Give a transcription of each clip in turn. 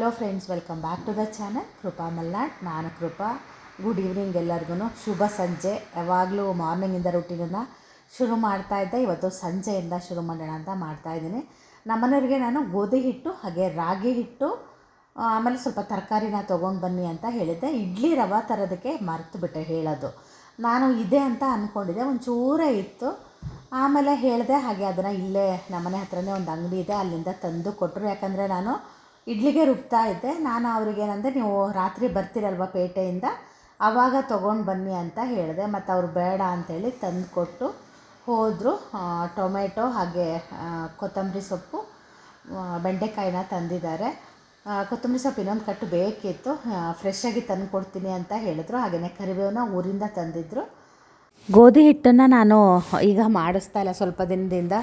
Hello friends welcome back to the channel Krupa Malnad ನಾನು Krupa good evening ಎಲ್ಲರಿಗೂ ಶುಭ ಸಂಜೆ. ಯಾವಾಗಲೂ ಮಾರ್ನಿಂಗಿಂದ ರುಟೀನನ್ನು ಶುರು ಮಾಡ್ತಾ ಇದ್ದೆ. ಇವತ್ತು ಸಂಜೆಯಿಂದ ಶುರು ಮಾಡೋಣ ಅಂತ ಮಾಡ್ತಾ ಮಾಡ್ತಾಯಿದ್ದೀನಿ ನಮ್ಮನೆಯವ್ರಿಗೆ ನಾನು ಗೋಧಿ ಹಿಟ್ಟು, ಹಾಗೆ ರಾಗಿ ಹಿಟ್ಟು ಆಮೇಲೆ ಸ್ವಲ್ಪ ತರಕಾರಿನ ತೊಗೊಂಡು ಬನ್ನಿ ಅಂತ ಹೇಳಿದ್ದೆ. ಇಡ್ಲಿ ರವೆ ತರೋದಕ್ಕೆ ಮರೆತು ಬಿಟ್ಟೆ ಹೇಳೋದು. ನಾನು ಇದೆ ಅಂತ ಅಂದ್ಕೊಂಡಿದ್ದೆ ಒಂಚೂರೇ ಇತ್ತು. ಆಮೇಲೆ ಹೇಳಿದೆ, ಹಾಗೆ ಅದನ್ನು ಇಲ್ಲೇ ನಮ್ಮನೆ ಹತ್ರನೇ ಒಂದು ಅಂಗಡಿ ಇದೆ. ಅಲ್ಲಿಂದ ತಂದು ಕೊಟ್ಟರು. ಯಾಕಂದರೆ ನಾನು ಇಡ್ಲಿಗೆ ರುಬ್ತಾ ಇದ್ದೆ. ನಾನು ಅವ್ರಿಗೇನಂದರೆ ನೀವು ರಾತ್ರಿ ಬರ್ತೀರಲ್ವ ಪೇಟೆಯಿಂದ? ಆವಾಗ ತೊಗೊಂಡು ಬನ್ನಿ ಅಂತ ಹೇಳಿದೆ. ಮತ್ತು ಅವ್ರು ಬೇಡ ಅಂತೇಳಿ ತಂದು ಕೊಟ್ಟು ಹೋದರು ಟೊಮೆಟೊ ಹಾಗೆ ಕೊತ್ತಂಬರಿ ಸೊಪ್ಪು ಬೆಂಡೆಕಾಯಿನ ತಂದಿದ್ದಾರೆ. ಕೊತ್ತಂಬರಿ ಸೊಪ್ಪು ಇನ್ನೊಂದು ಕಟ್ಟು ಬೇಕಿತ್ತು. ಫ್ರೆಶ್ ಆಗಿ ತಂದು ಕೊಡ್ತೀನಿ ಅಂತ ಹೇಳಿದ್ರು. ಹಾಗೆಯೇ ಕರಿಬೇವನ್ನ ಊರಿಂದ ತಂದಿದ್ದರು ಗೋಧಿ ಹಿಟ್ಟನ್ನು ನಾನು ಈಗ ಮಾಡಿಸ್ತಾ ಇಲ್ಲ ಸ್ವಲ್ಪ ದಿನದಿಂದ.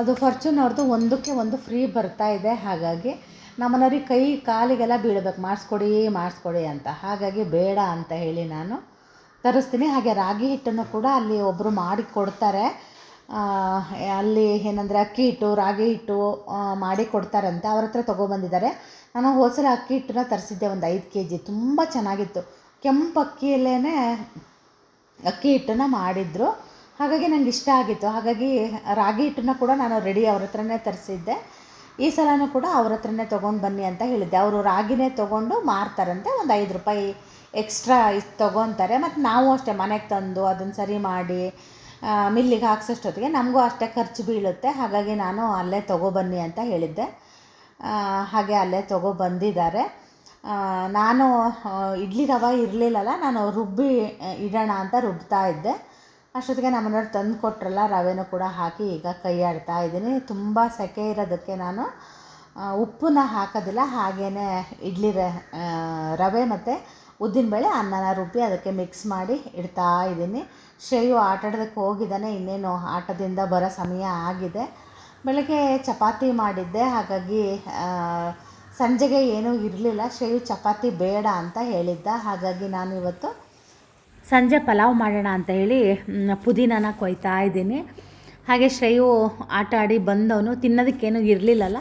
ಅದು ಫಾರ್ಚೂನ್ ಅವ್ರದ್ದು ಒಂದಕ್ಕೆ ಒಂದು ಫ್ರೀ ಬರ್ತಾ ಇದೆ. ಹಾಗಾಗಿ ನಮ್ಮನೆಯವ್ರಿಗೆ ಕೈ ಕಾಲಿಗೆಲ್ಲ ಬೀಳಬೇಕು. ಮಾಡಿಸ್ಕೊಡಿ ಮಾಡಿಸ್ಕೊಡಿ ಅಂತ. ಹಾಗಾಗಿ ಬೇಡ ಅಂತ ಹೇಳಿ ನಾನು ತರಿಸ್ತೀನಿ. ಹಾಗೆ ರಾಗಿ ಹಿಟ್ಟನ್ನು ಕೂಡ ಅಲ್ಲಿ ಒಬ್ಬರು ಮಾಡಿ ಕೊಡ್ತಾರೆ. ಅಲ್ಲಿ ಏನಂದರೆ ಅಕ್ಕಿ ಹಿಟ್ಟು, ರಾಗಿ ಹಿಟ್ಟು ಮಾಡಿ ಕೊಡ್ತಾರಂತೆ. ಅವ್ರ ಹತ್ರ ತೊಗೊಬಂದಿದ್ದಾರೆ. ನಾನು ಹೋದ್ಸಲ ಅಕ್ಕಿ ಹಿಟ್ಟನ್ನ ತರಿಸಿದ್ದೆ ಒಂದು ಐದು ಕೆ ಜಿ. ತುಂಬ ಚೆನ್ನಾಗಿತ್ತು. ಕೆಂಪು ಅಕ್ಕಿಯಲ್ಲೇ ಅಕ್ಕಿ ಹಿಟ್ಟನ್ನು ಮಾಡಿದ್ರು. ಹಾಗಾಗಿ ನನಗೆ ಇಷ್ಟ ಆಗಿತ್ತು. ಹಾಗಾಗಿ ರಾಗಿ ಹಿಟ್ಟನ್ನ ಕೂಡ ನಾನು ರೆಡಿ ಅವ್ರ ಹತ್ರನೇ ತರಿಸಿದ್ದೆ. ಈ ಸಲನೂ ಕೂಡ ಅವ್ರ ಹತ್ರನೇ ತೊಗೊಂಡು ಬನ್ನಿ ಅಂತ ಹೇಳಿದ್ದೆ. ಅವರು ರಾಗಿನೇ ತೊಗೊಂಡು ಮಾರ್ತಾರಂತೆ. ಒಂದು ಐದು ರೂಪಾಯಿ ಎಕ್ಸ್ಟ್ರಾ ತೊಗೊತಾರೆ. ಮತ್ತು ನಾವು ಅಷ್ಟೇ ಮನೆಗೆ ತಂದು ಅದನ್ನು ಸರಿ ಮಾಡಿ ಮಿಲ್ಲಿಗೆ ಹಾಕ್ಸೋಷ್ಟೊತ್ತಿಗೆ ನಮಗೂ ಅಷ್ಟೇ ಖರ್ಚು ಬೀಳುತ್ತೆ. ಹಾಗಾಗಿ ನಾನು ಅಲ್ಲೇ ತೊಗೊಬನ್ನಿ ಅಂತ ಹೇಳಿದ್ದೆ. ಹಾಗೆ ಅಲ್ಲೇ ತೊಗೊಬಂದಿದ್ದಾರೆ ಬಂದಿದ್ದಾರೆ. ನಾನು ಇಡ್ಲಿ ರವೆ ಇರಲಿಲ್ಲಲ್ಲ, ನಾನು ರುಬ್ಬಿ ಇಡೋಣ ಅಂತ ರುಬ್ತಾ ಇದ್ದೆ. ಅಷ್ಟೊತ್ತಿಗೆ ನಮ್ಮನೆಯವ್ರು ತಂದು ಕೊಟ್ರಲ್ಲ, ರವೆನೂ ಕೂಡ ಹಾಕಿ ಈಗ ಕೈ ಆಡ್ತಾ ಇದ್ದೀನಿ. ತುಂಬ ಸೆಕೆ ಇರೋದಕ್ಕೆ ನಾನು ಉಪ್ಪನ್ನ ಹಾಕೋದಿಲ್ಲ. ಹಾಗೇ ಇಡ್ಲಿ ರವೆ ಮತ್ತು ಉದ್ದಿನಬೇಳೆ ಅನ್ನನ ರುಬ್ಬಿ ಅದಕ್ಕೆ ಮಿಕ್ಸ್ ಮಾಡಿ ಇಡ್ತಾ ಇದ್ದೀನಿ. ಶ್ರೇಯು ಆಟಾಡೋದಕ್ಕೆ ಹೋಗಿದ್ದಾನೆ, ಇನ್ನೇನು ಆಟದಿಂದ ಬರೋ ಸಮಯ ಆಗಿದೆ. ಬೆಳಗ್ಗೆ ಚಪಾತಿ ಮಾಡಿದ್ದೆ. ಹಾಗಾಗಿ ಸಂಜೆಗೆ ಏನೂ ಇರಲಿಲ್ಲ. ಶ್ರೇಯು ಚಪಾತಿ ಬೇಡ ಅಂತ ಹೇಳಿದ್ದ. ಹಾಗಾಗಿ ನಾನು ಇವತ್ತು ಸಂಜೆ ಪಲಾವ್ ಮಾಡೋಣ ಅಂತ ಹೇಳಿ ಪುದೀನಾನ ಕೊಯ್ತಾ ಇದ್ದೀನಿ. ಹಾಗೆ ಶ್ರೇಯು ಆಟ ಆಡಿ ಬಂದವನು, ತಿನ್ನೋದಕ್ಕೇನು ಇರಲಿಲ್ಲಲ್ಲ.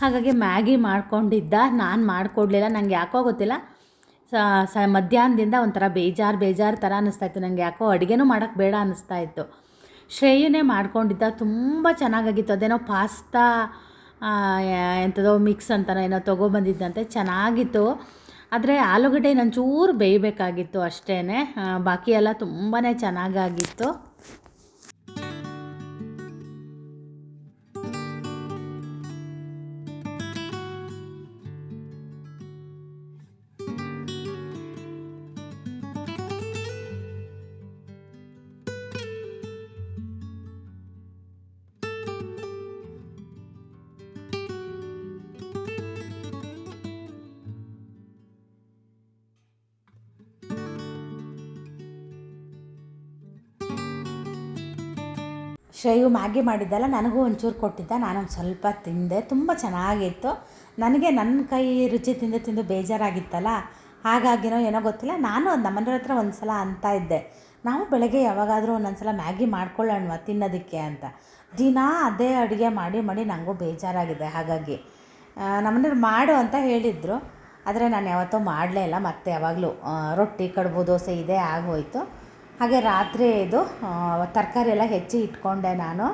ಹಾಗಾಗಿ ಮ್ಯಾಗಿ ಮಾಡ್ಕೊಂಡಿದ್ದ, ನಾನು ಮಾಡಿಕೊಡ್ಲಿಲ್ಲ. ನನಗೆ ಯಾಕೋ ಗೊತ್ತಿಲ್ಲ. ಸ ಮಧ್ಯಾಹ್ನದಿಂದ ಒಂಥರ ಬೇಜಾರು ಬೇಜಾರು ಥರ ಅನ್ನಿಸ್ತಾ ಇತ್ತು. ನನಗೆ ಯಾಕೋ ಅಡುಗೆನೂ ಮಾಡೋಕ್ಕೆ ಬೇಡ ಅನ್ನಿಸ್ತಾ ಇತ್ತು. ಶ್ರೇಯನೇ ಮಾಡ್ಕೊಂಡಿದ್ದ, ತುಂಬ ಚೆನ್ನಾಗಾಗಿತ್ತು. ಅದೇನೋ ಪಾಸ್ತಾ ಎಂಥದೋ ಮಿಕ್ಸ್ ಅಂತನೋ ಏನೋ ತೊಗೊಬಂದಿದ್ದಂತೆ. ಚೆನ್ನಾಗಿತ್ತು. ಆದರೆ ಆಲೂಗಡ್ಡೆ ನಂಚೂರು ಬೇಯಬೇಕಾಗಿತ್ತು ಅಷ್ಟೇ ಬಾಕಿ ಎಲ್ಲ ತುಂಬಾ ಚೆನ್ನಾಗಾಗಿತ್ತು. ಶ್ರೇಯು ಮ್ಯಾಗಿ ಮಾಡಿದ್ದಲ್ಲ, ನನಗೂ ಒಂಚೂರು ಕೊಟ್ಟಿದ್ದ, ನಾನೊಂದು ಸ್ವಲ್ಪ ತಿಂದೆ. ತುಂಬ ಚೆನ್ನಾಗಿತ್ತು. ನನಗೆ ನನ್ನ ಕೈ ರುಚಿ ತಿಂದು ತಿಂದು ಬೇಜಾರಾಗಿತ್ತಲ್ಲ, ಹಾಗಾಗಿನೋ ಏನೋ ಗೊತ್ತಿಲ್ಲ. ನಾನು ನಮ್ಮನೆಯವ್ರ ಹತ್ರ ಒಂದು ಸಲ ಅಂತ ಇದ್ದೆ. ನಾವು ಬೆಳಗ್ಗೆ ಯಾವಾಗಾದರೂ ಒಂದೊಂದು ಸಲ ಮ್ಯಾಗಿ ಮಾಡ್ಕೊಳ್ಳೋಣ ತಿನ್ನೋದಕ್ಕೆ ಅಂತ. ದಿನ ಅದೇ ಅಡುಗೆ ಮಾಡಿ ಮಾಡಿ ನನಗೂ ಬೇಜಾರಾಗಿದೆ, ಹಾಗಾಗಿ. ನಮ್ಮನೆಯವ್ರು ಮಾಡು ಅಂತ ಹೇಳಿದರು. ಆದರೆ ನಾನು ಯಾವತ್ತೂ ಮಾಡಲೇ ಇಲ್ಲ. ಮತ್ತೆ ಯಾವಾಗಲೂ ರೊಟ್ಟಿ ಕಡುಬು, ದೋಸೆ ಇದೇ ಆಗೋಯ್ತು. ಹಾಗೆ ರಾತ್ರಿ ಇದು ತರಕಾರಿ ಎಲ್ಲ ಹೆಚ್ಚಿ ಇಟ್ಕೊಂಡೆ ನಾನು.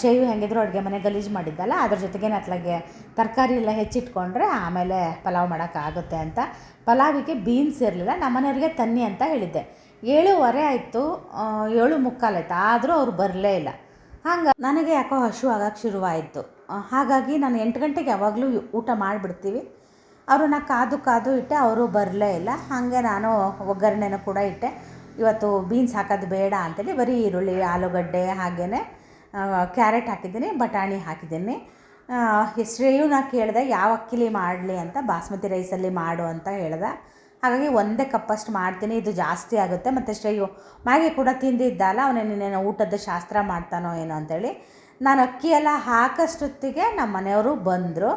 ಶೇವಿ ಹೆಂಗಿದ್ರು ಅಡುಗೆ ಮನೆ ಗಲೀಜು ಮಾಡಿದ್ದಲ್ಲ, ಅದ್ರ ಜೊತೆಗೆ ಅತ್ಲಾಗೆ ತರಕಾರಿ ಎಲ್ಲ ಹೆಚ್ಚಿಟ್ಕೊಂಡ್ರೆ ಆಮೇಲೆ ಪಲಾವ್ ಮಾಡೋಕ್ಕಾಗುತ್ತೆ ಅಂತ. ಪಲಾವಿಗೆ ಬೀನ್ಸ್ ಇರಲಿಲ್ಲ ನಮ್ಮನೆಯವ್ರಿಗೆ ತನ್ನಿ ಅಂತ ಹೇಳಿದ್ದೆ. ಏಳುವರೆ ಆಯಿತು ಏಳು ಮುಕ್ಕಾಲಾಯ್ತು ಆದರೂ ಅವ್ರು ಬರಲೇ ಇಲ್ಲ. ಹಂಗೆ ನನಗೆ ಯಾಕೋ ಹಶು ಆಗಕ್ಕೆ ಶುರುವಾಯಿತು. ಹಾಗಾಗಿ ನಾನು ಎಂಟು ಗಂಟೆಗೆ ಯಾವಾಗಲೂ ಊಟ ಮಾಡಿಬಿಡ್ತೀವಿ. ನಾ ಕಾದು ಕಾದು ಇಟ್ಟೆ, ಅವರು ಬರಲೇ ಇಲ್ಲ. ಹಾಗೆ ನಾನು ಒಗ್ಗರಣೆನೂ ಕೂಡ ಇಟ್ಟೆ. ಇವತ್ತು ಬೀನ್ಸ್ ಹಾಕೋದು ಬೇಡ ಅಂತೇಳಿ ಬರೀ ಈರುಳ್ಳಿ, ಆಲೂಗಡ್ಡೆ ಹಾಗೆಯೇ ಕ್ಯಾರೆಟ್ ಹಾಕಿದ್ದೀನಿ, ಬಟಾಣಿ ಹಾಕಿದ್ದೀನಿ. ನಾನು ಕೇಳಿದೆ, ಯಾವ ಅಕ್ಕಿಲಿ ಮಾಡಲಿ ಅಂತ, ಬಾಸ್ಮತಿ ರೈಸಲ್ಲಿ ಮಾಡು ಅಂತ ಹೇಳ್ದೆ. ಹಾಗಾಗಿ ಒಂದೇ ಕಪ್ಪಷ್ಟು ಮಾಡ್ತೀನಿ, ಇದು ಜಾಸ್ತಿ ಆಗುತ್ತೆ. ಮತ್ತು ಶ್ರೇಯು, ಮ್ಯಾಗಿ ಕೂಡ ತಿಂದಿದ್ದಲ್ಲ ಅವನೇನೇನೇನೋ ಊಟದ ಶಾಸ್ತ್ರ ಮಾಡ್ತಾನೋ ಏನೋ ಅಂಥೇಳಿ ನಾನು ಅಕ್ಕಿ ಎಲ್ಲ ಹಾಕೋಷ್ಟೊತ್ತಿಗೆ ನಮ್ಮ ಮನೆಯವರು ಬಂದರು.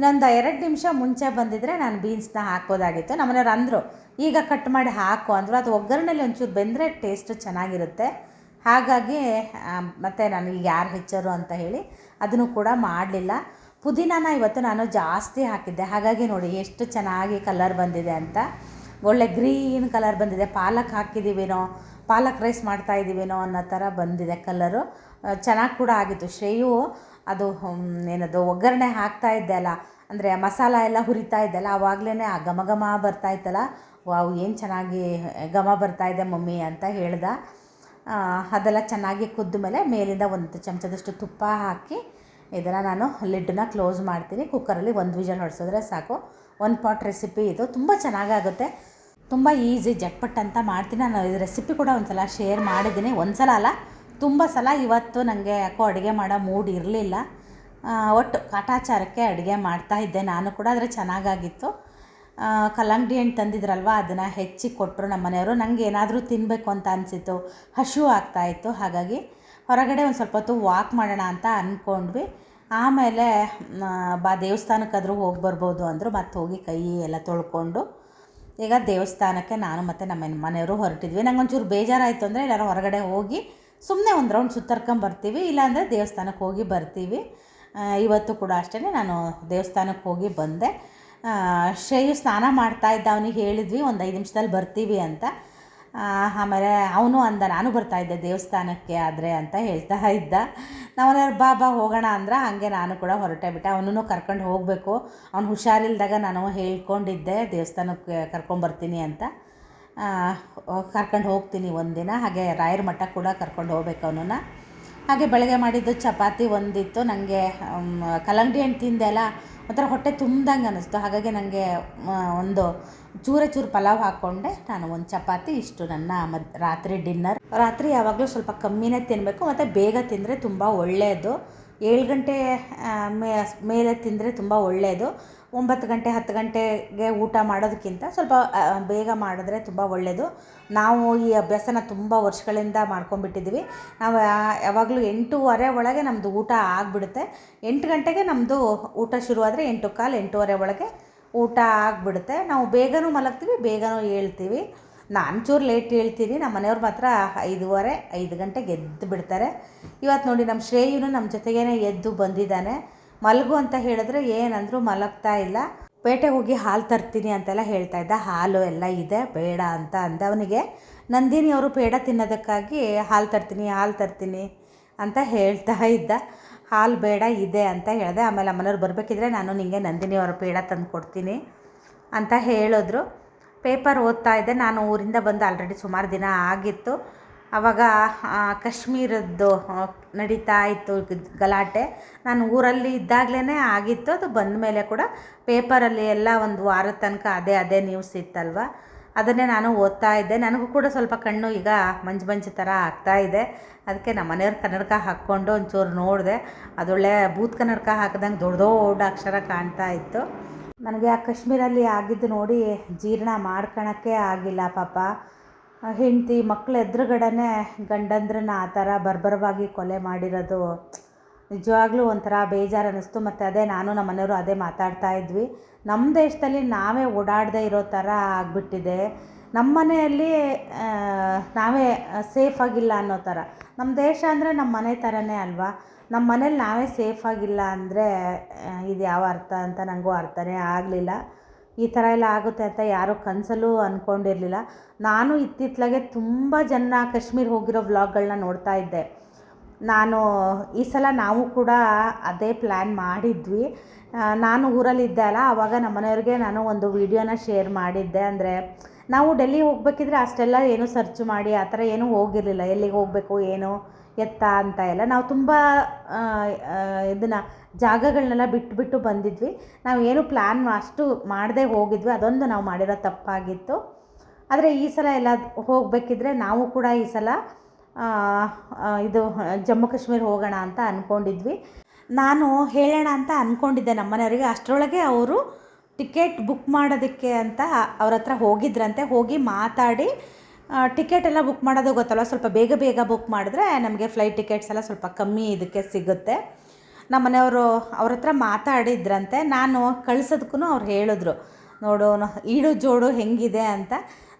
ಇನ್ನೊಂದು ಎರಡು ನಿಮಿಷ ಮುಂಚೆ ಬಂದಿದ್ದರೆ ನಾನು ಬೀನ್ಸ್ನ ಹಾಕೋದಾಗಿತ್ತು ನಮ್ಮನೆಯವ್ರು ಅಂದರು, ಈಗ ಕಟ್ ಮಾಡಿ ಹಾಕು. ಅಂದರು, ಅದು ಒಗ್ಗರಣೆಲಿ ಒಂಚೂರು ಬೆಂದರೆ ಟೇಸ್ಟು ಚೆನ್ನಾಗಿರುತ್ತೆ. ಹಾಗಾಗಿ ಮತ್ತು ನಾನು ಈಗ ಯಾರು ಹೆಚ್ಚರು ಅಂತ ಹೇಳಿ ಅದನ್ನು ಕೂಡ ಮಾಡಲಿಲ್ಲ. ಪುದೀನಾನ ಇವತ್ತು ನಾನು ಜಾಸ್ತಿ ಹಾಕಿದ್ದೆ. ಹಾಗಾಗಿ ನೋಡಿ ಎಷ್ಟು ಚೆನ್ನಾಗಿ ಕಲರ್ ಬಂದಿದೆ ಅಂತ. ಒಳ್ಳೆ ಗ್ರೀನ್ ಕಲರ್ ಬಂದಿದೆ. ಪಾಲಕ್ ಹಾಕಿದ್ದೀವೇನೋ ಪಾಲಕ್ ರೈಸ್ ಮಾಡ್ತಾ ಇದ್ದೀವೇನೋ ಅನ್ನೋ ಥರ ಬಂದಿದೆ ಕಲರು ಚೆನ್ನಾಗಿ ಕೂಡ ಆಗಿತ್ತು. ಶ್ರೇಯು ಅದು ಏನದು, ಒಗ್ಗರಣೆ ಹಾಕ್ತಾ ಇದ್ದೆ ಅಲ್ಲ. ಅಂದರೆ ಮಸಾಲ ಎಲ್ಲ ಹುರಿತಾ ಇದ್ದಲ್ಲ ಆವಾಗಲೇ ಆ ಘಮ ಘಮ ಬರ್ತಾ ಇತ್ತಲ್ಲ. ವಾವ್, ಏನು ಚೆನ್ನಾಗಿ ಘಮ ಬರ್ತಾ ಇದೆ ಮಮ್ಮಿ ಅಂತ ಹೇಳ್ದ. ಅದೆಲ್ಲ ಚೆನ್ನಾಗಿ ಕುದ್ದ ಮೇಲೆ ಮೇಲಿಂದ ಒಂದು ಚಮಚದಷ್ಟು ತುಪ್ಪ ಹಾಕಿ ಇದನ್ನು ನಾನು ಲಿಡ್ಡನ್ನ ಕ್ಲೋಸ್ ಮಾಡ್ತೀನಿ. ಕುಕ್ಕರಲ್ಲಿ ಒಂದು ವಿಜಲ್ ಹೊಡೆಸಿದ್ರೆ ಸಾಕು. ಒಂದು ಪಾಟ್ ರೆಸಿಪಿ ಇದು. ತುಂಬ ಚೆನ್ನಾಗಾಗುತ್ತೆ ತುಂಬ ಈಸಿ, ಜಟ್ಪಟ್ ಅಂತ ಮಾಡ್ತೀನಿ. ನಾನು ಈ ರೆಸಿಪಿ ಕೂಡ ಒಂದು ಸಲ ಶೇರ್ ಮಾಡಿದ್ದೀನಿ. ಒಂದು ಸಲ ಅಲ್ಲ ತುಂಬ ಸಲ ಇವತ್ತು ನನಗೆ ಯಾಕೋ ಅಡುಗೆ ಮಾಡೋ ಮೂಡ್ ಇರಲಿಲ್ಲ. ಒಟ್ಟು ಕಾಟಾಚಾರಕ್ಕೆ ಅಡುಗೆ ಮಾಡ್ತಾ ಇದ್ದೆ ನಾನು ಕೂಡ, ಆದರೆ ಚೆನ್ನಾಗಾಗಿತ್ತು. ಕಲ್ಲಂಗಡಿ ಹಣ್ಣು ತಂದಿದ್ರಲ್ವ, ಅದನ್ನು ಹೆಚ್ಚಿ ಕೊಟ್ಟರು ನಮ್ಮ ಮನೆಯವರು. ನನಗೆ ಏನಾದರೂ ತಿನ್ನಬೇಕು ಅಂತ ಅನಿಸಿತ್ತು. ಆಗ್ತಾ ಆಗ್ತಾಯಿತ್ತು ಹಾಗಾಗಿ ಹೊರಗಡೆ ಒಂದು ಸ್ವಲ್ಪ ಹೊತ್ತು ವಾಕ್ ಮಾಡೋಣ ಅಂತ ಅಂದ್ಕೊಂಡ್ವಿ ಆಮೇಲೆ ಬಾ ದೇವಸ್ಥಾನಕ್ಕಾದರೂ ಹೋಗಿ ಬರ್ಬೋದು ಅಂದರು. ಮತ್ತೆ ಹೋಗಿ ಕೈ ಎಲ್ಲ ತೊಳ್ಕೊಂಡು ಈಗ ದೇವಸ್ಥಾನಕ್ಕೆ ನಾನು ಮತ್ತು ನಮ್ಮ ಮನೆಯವರು ಹೊರಟಿದ್ವಿ. ನಂಗೆ ಒಂಚೂರು ಬೇಜಾರಾಯಿತು ಅಂದರೆ ಎಲ್ಲರೂ ಹೊರಗಡೆ ಹೋಗಿ ಸುಮ್ಮನೆ ಒಂದು ರೌಂಡ್ ಸುತ್ತರ್ಕೊಂಬರ್ತೀವಿ ಇಲ್ಲಾಂದರೆ ದೇವಸ್ಥಾನಕ್ಕೆ ಹೋಗಿ ಬರ್ತೀವಿ. ಇವತ್ತು ಕೂಡ ಅಷ್ಟೇ ನಾನು ದೇವಸ್ಥಾನಕ್ಕೆ ಹೋಗಿ ಬಂದೆ. ಶ್ರೇಯು ಸ್ನಾನ ಮಾಡ್ತಾ ಇದ್ದ ಅವನಿಗೆ ಹೇಳಿದ್ವಿ, ಒಂದು ಐದು ನಿಮಿಷದಲ್ಲಿ ಬರ್ತೀವಿ ಅಂತ. ಆಮೇಲೆ ಅವನು ಅಂದ, ನಾನು ಬರ್ತಾ ಇದ್ದೆ ದೇವಸ್ಥಾನಕ್ಕೆ ಆದರೆ ಅಂತ ಹೇಳ್ತಾ ಇದ್ದ. ನಾವನ್ಯಾರು ಬಾ ಬಾ, ಹೋಗೋಣ ಅಂದ್ರೆ ಹಾಗೆ ನಾನು ಕೂಡ ಹೊರಟೆ ಬಿಟ್ಟೆ. ಅವನನ್ನು ಕರ್ಕೊಂಡು ಹೋಗಬೇಕು. ಅವ್ನು ಹುಷಾರಿಲ್ದಾಗ ನಾನು ಹೇಳ್ಕೊಂಡಿದ್ದೆ, ದೇವಸ್ಥಾನಕ್ಕೆ ಕರ್ಕೊಂಬರ್ತೀನಿ ಅಂತ. ಕರ್ಕೊಂಡು ಹೋಗ್ತೀನಿ ಒಂದಿನ. ಹಾಗೆ ರಾಯರ ಮಠ ಕೂಡ ಕರ್ಕೊಂಡು ಹೋಗ್ಬೇಕು ಅವನನ್ನು. ಹಾಗೆ ಬೆಳಗ್ಗೆ ಮಾಡಿದ್ದು ಚಪಾತಿ ಒಂದಿತ್ತು. ನನಗೆ ಕಲ್ಲಂಗಡಿ ಹಣ್ಣು ತಿಂದೆ ಅಲ್ಲ, ಒಂಥರ ಹೊಟ್ಟೆ ತುಂಬ್ದಂಗೆ ಅನ್ನಿಸ್ತು. ಹಾಗಾಗಿ ನನಗೆ ಒಂದು ಚೂರ ಚೂರು ಪಲಾವ್ ಹಾಕ್ಕೊಂಡೆ. ನಾನು ಒಂದು ಚಪಾತಿ, ಇಷ್ಟು ನನ್ನ ಮದ್, ರಾತ್ರಿ ಡಿನ್ನರ್. ರಾತ್ರಿ ಯಾವಾಗಲೂ ಸ್ವಲ್ಪ ಕಮ್ಮಿನೇ ತಿನ್ನಬೇಕು ಮತ್ತು ಬೇಗ ತಿಂದರೆ ತುಂಬ ಒಳ್ಳೆಯದು. ಏಳು ಗಂಟೆ ಮೇಲೆ ತಿಂದರೆ ತುಂಬ ಒಳ್ಳೆಯದು. ಒಂಬತ್ತು ಗಂಟೆ, ಹತ್ತು ಗಂಟೆಗೆ ಊಟ ಮಾಡೋದಕ್ಕಿಂತ ಸ್ವಲ್ಪ ಬೇಗ ಮಾಡಿದ್ರೆ ತುಂಬ ಒಳ್ಳೆಯದು ನಾವು ಈ ಅಭ್ಯಾಸನ ತುಂಬ ವರ್ಷಗಳಿಂದ ಮಾಡ್ಕೊಂಡ್ಬಿಟ್ಟಿದ್ದೀವಿ. ನಾವು ಯಾವಾಗಲೂ ಎಂಟೂವರೆ ಒಳಗೆ ನಮ್ಮದು ಊಟ ಆಗಿಬಿಡುತ್ತೆ. ಎಂಟು ಗಂಟೆಗೆ ನಮ್ಮದು ಊಟ ಶುರುವಾದರೆ ಎಂಟು ಕಾಲು ಎಂಟೂವರೆ ಒಳಗೆ ಊಟ ಆಗಿಬಿಡುತ್ತೆ. ನಾವು ಬೇಗನೂ ಮಲಗ್ತೀವಿ, ಬೇಗನೂ ಹೇಳ್ತೀವಿ ನಾನು ಚೂರು ಲೇಟ್ ಹೇಳ್ತೀನಿ ನಮ್ಮ ಮನೆಯವ್ರು ಮಾತ್ರ ಐದೂವರೆ, ಐದು ಗಂಟೆಗೆ ಎದ್ದು ಬಿಡ್ತಾರೆ ಇವತ್ತು ನೋಡಿ ನಮ್ಮ ಶ್ರೇಯುನು ನಮ್ಮ ಜೊತೆಗೇನೆ ಎದ್ದು ಬಂದಿದ್ದಾನೆ. ಮಲಗು ಅಂತ ಹೇಳಿದ್ರೆ ಏನಂದರೂ ಮಲಗ್ತಾ ಇಲ್ಲ. ಪೇಟೆಗೆ ಹೋಗಿ ಹಾಲು ತರ್ತೀನಿ ಅಂತೆಲ್ಲ ಹೇಳ್ತಾ ಇದ್ದ. ಹಾಲು ಎಲ್ಲ ಇದೆ, ಬೇಡ ಅಂತ ಅಂದ ಅವನಿಗೆ. ನಂದಿನಿ ಅವರು ಪೇಡ ತಿನ್ನೋದಕ್ಕಾಗಿ ಹಾಲು ತರ್ತೀನಿ ಹಾಲು ತರ್ತೀನಿ ಅಂತ ಹೇಳ್ತಾ ಇದ್ದ. ಹಾಲು ಬೇಡ, ಇದೆ ಅಂತ ಹೇಳಿದೆ. ಆಮೇಲೆ ಅಮ್ಮನವ್ರು ಬರಬೇಕಿದ್ರೆ ನಾನು ನಿಮಗೆ ನಂದಿನಿ ಅವರ ಪೇಡ ತಂದು ಕೊಡ್ತೀನಿ ಅಂತ ಹೇಳಿದ್ರು. ಪೇಪರ್ ಓದ್ತಾ ಇದ್ದೆ. ನಾನು ಊರಿಂದ ಬಂದು ಆಲ್ರೆಡಿ ಸುಮಾರು ದಿನ ಆಗಿತ್ತು. ಆವಾಗ ಕಾಶ್ಮೀರದ್ದು ನಡೀತಾ ಇತ್ತು ಗಲಾಟೆ. ನಾನು ಊರಲ್ಲಿ ಇದ್ದಾಗಲೇ ಆಗಿತ್ತು. ಅದು ಬಂದ ಮೇಲೆ ಕೂಡ ಪೇಪರಲ್ಲಿ ಎಲ್ಲ ಒಂದು ವಾರದ ತನಕ ಅದೇ ಅದೇ ನ್ಯೂಸ್ ಇತ್ತಲ್ವ? ಅದನ್ನೇ ನಾನು ಓದ್ತಾ ಇದ್ದೆ. ನನಗೂ ಕೂಡ ಸ್ವಲ್ಪ ಕಣ್ಣು ಈಗ ಮಂಜು ಮಂಜು ಥರ ಆಗ್ತಾ ಇದೆ. ಅದಕ್ಕೆ ನಮ್ಮ ಮನೆಯವ್ರ ಕನ್ನಡಕ ಹಾಕ್ಕೊಂಡು ಒಂಚೂರು ನೋಡಿದೆ. ಅದೊಳ್ಳೆ ಬೂತ್ ಕನ್ನಡಕ ಹಾಕಿದಂಗೆ ದೊಡ್ಡ ದೊಡ್ಡ ಅಕ್ಷರ ಕಾಣ್ತಾ ಇತ್ತು. ನನಗೆ ಆ ಕಾಶ್ಮೀರಲ್ಲಿ ಆಗಿದ್ದು ನೋಡಿ ಜೀರ್ಣ ಮಾಡ್ಕೊಳಕ್ಕೆ ಆಗಿಲ್ಲ ಪಾಪ. ಹೆಂಡತಿ ಮಕ್ಳ ಎದುರುಗಡೆನೇ ಗಂಡಂದ್ರನ್ನ ಆ ಥರ ಬರ್ಬರವಾಗಿ ಕೊಲೆ ಮಾಡಿರೋದು ನಿಜವಾಗ್ಲೂ ಒಂಥರ ಬೇಜಾರು ಅನ್ನಿಸ್ತು. ಮತ್ತು ಅದೇ ನಾನು ನಮ್ಮ ಮನೆಯವರು ಅದೇ ಮಾತಾಡ್ತಾ ಇದ್ವಿ. ನಮ್ಮ ದೇಶದಲ್ಲಿ ನಾವೇ ಓಡಾಡದೇ ಇರೋ ಥರ ಆಗಿಬಿಟ್ಟಿದೆ. ನಮ್ಮ ಮನೆಯಲ್ಲಿ ನಾವೇ ಸೇಫ್ ಆಗಿಲ್ಲ ಅನ್ನೋ ಥರ. ನಮ್ಮ ದೇಶ ಅಂದರೆ ನಮ್ಮ ಮನೆ ಥರನೇ ಅಲ್ವಾ? ನಮ್ಮ ಮನೇಲಿ ನಾವೇ ಸೇಫ್ ಆಗಿಲ್ಲ ಅಂದರೆ ಇದು ಯಾವ ಅರ್ಥ ಅಂತ ನನಗೂ ಅರ್ಥನೇ ಆಗಲಿಲ್ಲ. ಈ ಥರ ಎಲ್ಲ ಆಗುತ್ತೆ ಅಂತ ಯಾರೂ ಕನಸಲ್ಲೂ ಅಂದ್ಕೊಂಡಿರಲಿಲ್ಲ ನಾನು ಇತ್ತಿತ್ತಲಾಗೆ ತುಂಬ ಜನ ಕಾಶ್ಮೀರ್ ಹೋಗಿರೋ ವ್ಲಾಗ್ಗಳನ್ನ ನೋಡ್ತಾ ಇದ್ದೆ. ನಾನು, ಈ ಸಲ ನಾವು ಕೂಡ ಅದೇ ಪ್ಲ್ಯಾನ್ ಮಾಡಿದ್ವಿ. ನಾನು ಊರಲ್ಲಿದ್ದೆ ಅಲ್ಲ ಆವಾಗ ನಮ್ಮ ಮನೆಯವ್ರಿಗೆ ನಾನು ಒಂದು ವಿಡಿಯೋನ ಶೇರ್ ಮಾಡಿದ್ದೆ. ಅಂದರೆ, ನಾವು ಡೆಲ್ಲಿ ಹೋಗಬೇಕಿದ್ರೆ ಅಷ್ಟೆಲ್ಲ ಏನು ಸರ್ಚ್ ಮಾಡಿ ಆ ಥರ ಏನೂ ಹೋಗಿರಲಿಲ್ಲ. ಎಲ್ಲಿಗೆ ಹೋಗಬೇಕು, ಏನು ಎತ್ತ ಅಂತ ಎಲ್ಲ. ನಾವು ತುಂಬ ಇದನ್ನು ಜಾಗಗಳನ್ನೆಲ್ಲ ಬಿಟ್ಟುಬಿಟ್ಟು ಬಂದಿದ್ವಿ. ನಾವು ಏನು ಪ್ಲ್ಯಾನ್ ಅಷ್ಟು ಮಾಡದೆ ಹೋಗಿದ್ವಿ. ಅದೊಂದು ನಾವು ಮಾಡಿರೋ ತಪ್ಪಾಗಿತ್ತು. ಆದರೆ ಈ ಸಲ ಎಲ್ಲ ಹೋಗಬೇಕಿದ್ರೆ ನಾವು ಕೂಡ ಈ ಸಲ ಇದು ಜಮ್ಮು ಕಾಶ್ಮೀರ ಹೋಗೋಣ ಅಂತ ಅಂದ್ಕೊಂಡಿದ್ವಿ ನಾನು ಹೇಳೋಣ ಅಂತ ಅಂದ್ಕೊಂಡಿದ್ದೆ ನಮ್ಮನೆಯವರಿಗೆ. ಅಷ್ಟರೊಳಗೆ ಅವರು ಟಿಕೆಟ್ ಬುಕ್ ಮಾಡೋದಕ್ಕೆ ಅಂತ ಅವ್ರ ಹತ್ರ ಹೋಗಿದ್ರಂತೆ. ಹೋಗಿ ಮಾತಾಡಿ ಟಿಕೆಟ್ ಎಲ್ಲ ಬುಕ್ ಮಾಡೋದು ಗೊತ್ತಲ್ಲ ಸ್ವಲ್ಪ ಬೇಗ ಬೇಗ ಬುಕ್ ಮಾಡಿದ್ರೆ ನಮಗೆ ಫ್ಲೈಟ್ ಟಿಕೆಟ್ಸ್ ಎಲ್ಲ ಸ್ವಲ್ಪ ಕಮ್ಮಿ ಇದಕ್ಕೆ ಸಿಗುತ್ತೆ. ನಮ್ಮ ಮನೆಯವರು ಅವ್ರ ಹತ್ರ ಮಾತಾಡಿದ್ರಂತೆ, ನಾನು ಕಳ್ಸೋದಕ್ಕೂ ಅವ್ರು ಹೇಳಿದ್ರು. ನೋಡು ಈಡು ಜೋಡು ಹೆಂಗಿದೆ ಅಂತ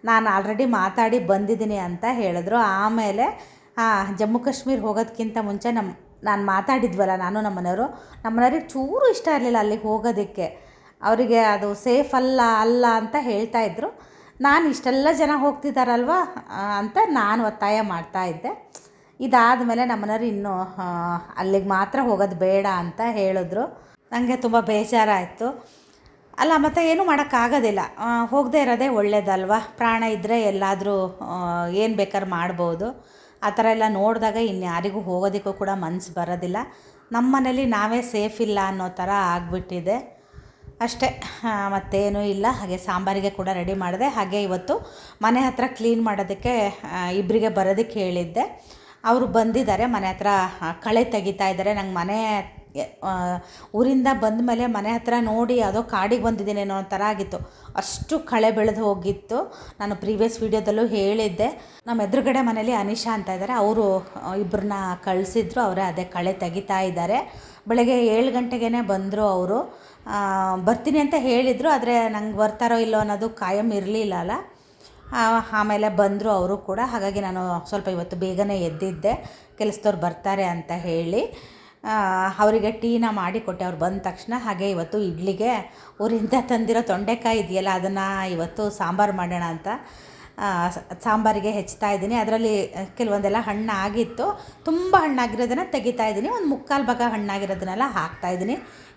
ನಾನು ಆಲ್ರೆಡಿ ಮಾತಾಡಿ ಬಂದಿದ್ದೀನಿ ಅಂತ ಹೇಳಿದ್ರು. ಆಮೇಲೆ ಜಮ್ಮು ಕಾಶ್ಮೀರ್ ಹೋಗೋದಕ್ಕಿಂತ ಮುಂಚೆ ನಮ್ಮ ನಾನು ಮಾತಾಡಿದ್ವಲ್ಲ ನಾನು ನಮ್ಮ ಮನೆಯವರು ನಮ್ಮ ಮನೆಯವ್ರಿಗೆ ಚೂರು ಇಷ್ಟ ಇರಲಿಲ್ಲ ಅಲ್ಲಿಗೆ ಹೋಗೋದಕ್ಕೆ. ಅವರಿಗೆ ಅದು ಸೇಫ್ ಅಲ್ಲ ಅಲ್ಲ ಅಂತ ಹೇಳ್ತಾ ಇದ್ರು. ನಾನು ಇಷ್ಟೆಲ್ಲ ಜನ ಹೋಗ್ತಿದ್ದಾರಲ್ವ ಅಂತ ನಾನು ಒತ್ತಾಯ ಮಾಡ್ತಾ ಇದ್ದೆ ಮೇಲೆ ನಮ್ಮ ಮನೆಯವ್ರು ಇನ್ನೂ ಅಲ್ಲಿಗೆ ಮಾತ್ರ ಹೋಗೋದು ಬೇಡ ಅಂತ ಹೇಳಿದ್ರು. ನನಗೆ ತುಂಬ ಬೇಜಾರಾಯಿತು. ಅಲ್ಲ, ಮತ್ತು ಏನೂ ಮಾಡೋಕ್ಕಾಗೋದಿಲ್ಲ. ಹೋಗದೇ ಇರೋದೇ ಒಳ್ಳೇದಲ್ವಾ? ಪ್ರಾಣ ಇದ್ದರೆ ಎಲ್ಲಾದರೂ ಏನು ಬೇಕಾದ್ರೆ ಮಾಡ್ಬೋದು. ಆ ಥರ ಎಲ್ಲ ನೋಡಿದಾಗ ಇನ್ಯಾರಿಗೂ ಹೋಗೋದಕ್ಕೂ ಕೂಡ ಮನಸ್ಸು ಬರೋದಿಲ್ಲ. ನಮ್ಮ ಮನೇಲಿ ನಾವೇ ಸೇಫ್ ಇಲ್ಲ ಅನ್ನೋ ಥರ ಆಗಿಬಿಟ್ಟಿದೆ. ಅಷ್ಟೇ. ಮತ್ತೇನೂ ಇಲ್ಲ. ಹಾಗೆ ಸಾಂಬಾರಿಗೆ ಕೂಡ ರೆಡಿ ಮಾಡಿದೆ. ಹಾಗೆ ಇವತ್ತು ಮನೆ ಹತ್ರ ಕ್ಲೀನ್ ಮಾಡೋದಕ್ಕೆ ಇಬ್ಬರಿಗೆ ಬರೋದಕ್ಕೆ ಹೇಳಿದ್ದೆ. ಅವರು ಬಂದಿದ್ದಾರೆ, ಮನೆ ಹತ್ರ ಕಳೆ ತೆಗಿತಾ ಇದ್ದಾರೆ. ನಂಗೆ ಮನೆ ಊರಿಂದ ಬಂದ ಮೇಲೆ ಮನೆ ಹತ್ರ ನೋಡಿ ಯಾವುದೋ ಕಾಡಿಗೆ ಬಂದಿದ್ದೀನಿ ಅನ್ನೋ ಥರ ಆಗಿತ್ತು. ಅಷ್ಟು ಕಳೆ ಬೆಳೆದು ಹೋಗಿತ್ತು. ನಾನು ಪ್ರೀವಿಯಸ್ ವೀಡಿಯೋದಲ್ಲೂ ಹೇಳಿದ್ದೆ. ನಮ್ಮ ಎದುರುಗಡೆ ಮನೇಲಿ ಅನಿಶಾ ಅಂತ ಇದ್ದಾರೆ. ಅವರು ಇಬ್ಬರನ್ನ ಕಳಿಸಿದ್ರು. ಅವರೇ ಅದೇ ಕಳೆ ತೆಗಿತಾ ಇದ್ದಾರೆ. ಬೆಳಗ್ಗೆ ಏಳು ಗಂಟೆಗೇ ಬಂದರು ಅವರು. ಬರ್ತೀನಿ ಅಂತ ಹೇಳಿದರು, ಆದರೆ ನಂಗೆ ಬರ್ತಾರೋ ಇಲ್ಲೋ ಅನ್ನೋದು ಕಾಯಂ ಇರಲಿಲ್ಲ ಅಲ್ಲ. ಆಮೇಲೆ ಬಂದರು ಅವರು ಕೂಡ. ಹಾಗಾಗಿ ನಾನು ಸ್ವಲ್ಪ ಇವತ್ತು ಬೇಗನೆ ಎದ್ದಿದ್ದೆ. ಕೆಲಸದವ್ರು ಬರ್ತಾರೆ ಅಂತ ಹೇಳಿ. ಅವರಿಗೆ ಟೀನ ಮಾಡಿಕೊಟ್ಟೆ ಅವ್ರು ಬಂದ ತಕ್ಷಣ ಹಾಗೆ ಇವತ್ತು ಇಡ್ಲಿಗೆ ಊರಿಂದ ತಂದಿರೋ ತೊಂಡೆಕಾಯಿ ಇದೆಯಲ್ಲ, ಅದನ್ನು ಇವತ್ತು ಸಾಂಬಾರು ಮಾಡೋಣ ಅಂತ ಸಾಂಬಾರಿಗೆ ಹೆಚ್ಚ್ತಾ ಇದ್ದೀನಿ. ಅದರಲ್ಲಿ ಕೆಲವೊಂದೆಲ್ಲ ಹಣ್ಣು ಆಗಿತ್ತು ತುಂಬ ಹಣ್ಣಾಗಿರೋದನ್ನು ತೆಗಿತಾ ಇದ್ದೀನಿ. ಒಂದು ಮುಕ್ಕಾಲು ಭಾಗ ಹಣ್ಣಾಗಿರೋದನ್ನೆಲ್ಲ ಹಾಕ್ತಾ ಇದ್ದೀನಿ.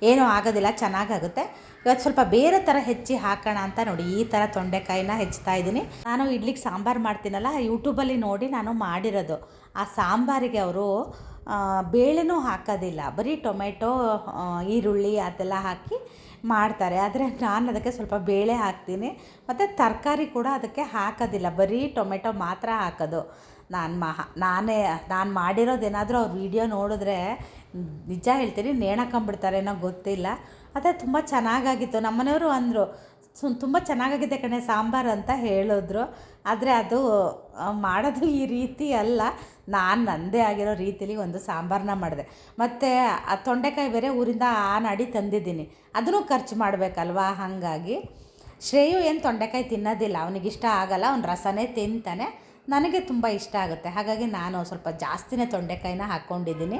ಏನೂ ಆಗೋದಿಲ್ಲ, ಚೆನ್ನಾಗಾಗುತ್ತೆ. ಇವತ್ತು ಸ್ವಲ್ಪ ಬೇರೆ ಥರ ಹೆಚ್ಚಿ ಹಾಕೋಣ ಅಂತ ನೋಡಿ. ಈ ಥರ ತೊಂಡೆಕಾಯಿನ ಹೆಚ್ಚ್ತಾ ಇದ್ದೀನಿ. ನಾನು ಇಡ್ಲಿಗೆ ಸಾಂಬಾರು ಮಾಡ್ತೀನಲ್ಲ, ಯೂಟ್ಯೂಬಲ್ಲಿ ನೋಡಿ ನಾನು ಮಾಡಿರೋದು. ಆ ಸಾಂಬಾರಿಗೆ ಅವರು ಬೇಳೆನೂ ಹಾಕೋದಿಲ್ಲ. ಬರೀ ಟೊಮೆಟೊ ಈರುಳ್ಳಿ ಅದೆಲ್ಲ ಹಾಕಿ ಮಾಡ್ತಾರೆ. ಆದರೆ ನಾನು ಅದಕ್ಕೆ ಸ್ವಲ್ಪ ಬೇಳೆ ಹಾಕ್ತೀನಿ. ಮತ್ತು ತರಕಾರಿ ಕೂಡ ಅದಕ್ಕೆ ಹಾಕೋದಿಲ್ಲ. ಬರೀ ಟೊಮೆಟೊ ಮಾತ್ರ ಹಾಕೋದು. ನಾನು ಮಾ ನಾನೇ, ನಾನು ಮಾಡಿರೋದೇನಾದರೂ ಅವ್ರು ವಿಡಿಯೋ ನೋಡಿದ್ರೆ ನಿಜ ಹೇಳ್ತೀನಿ. ನೇಣಕೊಂಬಿಡ್ತಾರೇನೋ ಗೊತ್ತಿಲ್ಲ. ಅದೇ ತುಂಬ ಚೆನ್ನಾಗಾಗಿತ್ತು. ನಮ್ಮನೆಯವರು ಅಂದರು ಸು, ತುಂಬ ಚೆನ್ನಾಗಾಗಿದೆ ಕಣೆ ಸಾಂಬಾರು ಅಂತ ಹೇಳಿದ್ರು. ಆದರೆ ಅದು ಮಾಡೋದು ಈ ರೀತಿ ಅಲ್ಲ. ನಾನು ನನ್ನದೇ ಆಗಿರೋ ರೀತಿಲಿ ಒಂದು ಸಾಂಬಾರನ್ನ ಮಾಡಿದೆ. ಮತ್ತು, ಆ ತೊಂಡೆಕಾಯಿ ಬೇರೆ ಊರಿಂದ ಆ ನಾಡಿ ತಂದಿದ್ದೀನಿ. ಅದನ್ನು ಖರ್ಚು ಮಾಡಬೇಕಲ್ವಾ? ಹಾಗಾಗಿ. ಶ್ರೇಯು ಏನು ತೊಂಡೆಕಾಯಿ ತಿನ್ನೋದಿಲ್ಲ. ಅವನಿಗೆ ಇಷ್ಟ ಆಗಲ್ಲ. ಅವ್ನು ರಸನೇ ತಿಂತಾನೆ. ನನಗೆ ತುಂಬ ಇಷ್ಟ ಆಗುತ್ತೆ. ಹಾಗಾಗಿ ನಾನು ಸ್ವಲ್ಪ ಜಾಸ್ತಿನೇ ತೊಂಡೆಕಾಯಿನ ಹಾಕ್ಕೊಂಡಿದ್ದೀನಿ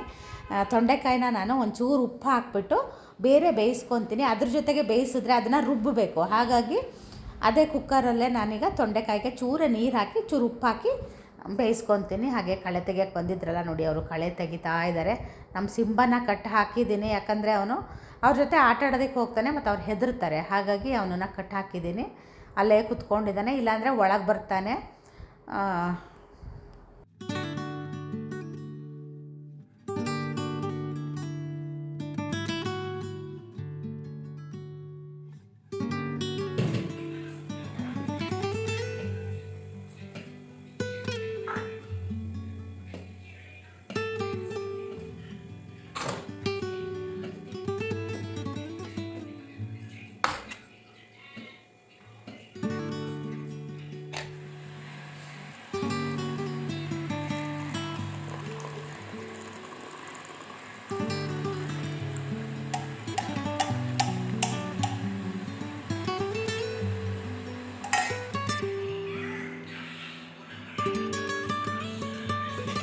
ತೊಂಡೆಕಾಯಿನ ನಾನು ಒಂಚೂರು ಉಪ್ಪು ಹಾಕ್ಬಿಟ್ಟು ಬೇರೆ ಬೇಯಿಸ್ಕೊತೀನಿ, ಅದ್ರ ಜೊತೆಗೆ ಬೇಯಿಸಿದ್ರೆ ಅದನ್ನು ರುಬ್ಬಬೇಕು ಹಾಗಾಗಿ ಅದೇ ಕುಕ್ಕರಲ್ಲೇ ನಾನೀಗ ತೊಂಡೆಕಾಯಿಗೆ ಚೂರು ನೀರು ಹಾಕಿ, ಚೂರು ಉಪ್ಪು ಹಾಕಿ ಬೇಯಿಸ್ಕೊತೀನಿ. ಹಾಗೆ ಕಳೆ ತೆಗಿಯೋಕ್ಕೆ ಬಂದಿದ್ರಲ್ಲ ನೋಡಿ ಅವರು ಕಳೆ ತೆಗಿತಾ ಇದ್ದಾರೆ ನಮ್ಮ ಸಿಂಬನ ಕಟ್ ಹಾಕಿದ್ದೀನಿ, ಯಾಕಂದರೆ ಅವನು ಅವ್ರ ಜೊತೆ ಆಟ ಆಡೋದಕ್ಕೆ ಹೋಗ್ತಾನೆ ಮತ್ತು ಅವ್ರು ಹೆದರ್ತಾರೆ ಹಾಗಾಗಿ ಅವನನ್ನು ಕಟ್ ಹಾಕಿದ್ದೀನಿ. ಅಲ್ಲೇ ಕುತ್ಕೊಂಡಿದ್ದಾನೆ, ಇಲ್ಲಾಂದರೆ ಒಳಗೆ ಬರ್ತಾನೆ.